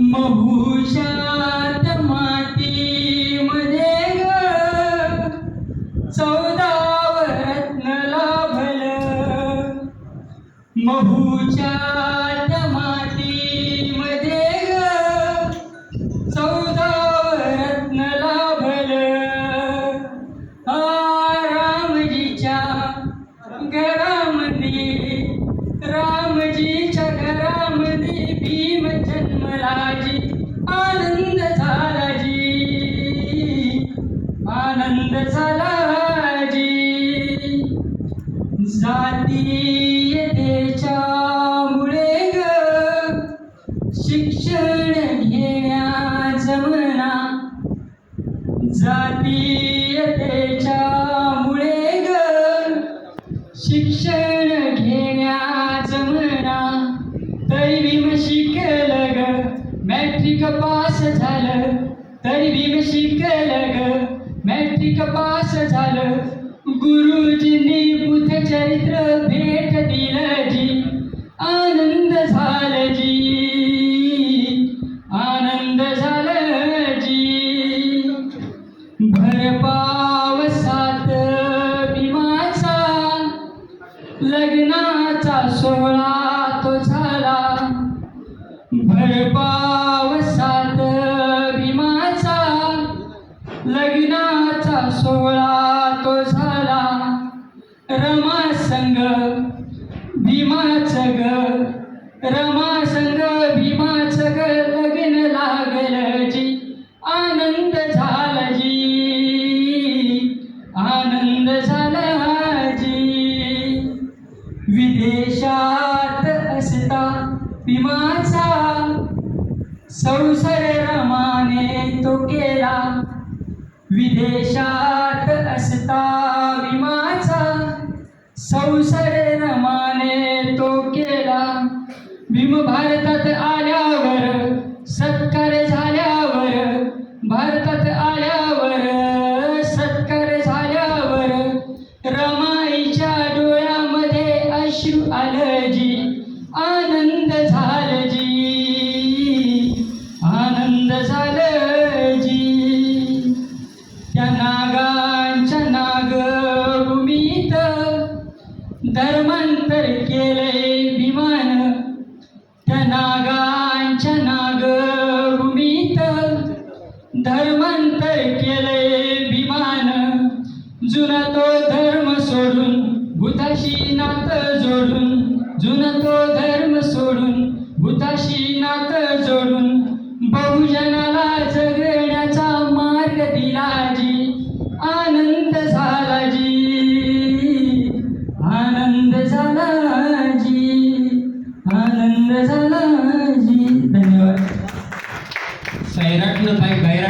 महूशात मातीमध्ये ग. चौदाव रत्न लाभल. महूच्यात मातीमध्ये ग. चौदाव रत्न लाभल. आ घरा आनंद झाला जी जातीयतेच्या मुळे ग. शिक्षण घेण्या जमना जातीयतेच्या मुळे ग. शिक्षण घेण्या जमना तरी भीम शिकल ग. मॅट्रिक पास झालं. तरी भीम शिकल ग. मॅट्रिक पास झालं। गुरुजींनी बुद्ध चरित्र भेट दिलं जी। आनंद झालं जी। आनंद झालं जी। भर पावसात भीमाचा लग्ना लग्नाचा सोहळा तो झाला. रमा संग भीमाच ग. रमा संग भीमाच ग. लग्न लागल जी. आनंद झाला जी. आनंद झाला जी. विदेशात असता भीमाचा संसार रमाने तो केला. विदेशात असता विमाचा संसार रमाने तो केला. भीम भारतात आल्यावर सत्कार झाल्यावर भारतात आल्यावर सत्कार झाल्यावर रमाईच्या डोळ्यामध्ये अश्रू आलं नागांच्या नागांच्या नागभूमीत धर्मांतर केले विमान. त्या नागांच्या नागभूमीत धर्मांतर केले विमान. जुना तो धर्म सोडून भूताशी नात जोडून जुना तो धर्म सोडून भूताशी नात जोडून बहुजना आनंद झाला जी धन्यवाद. सैराटनं काय गैराट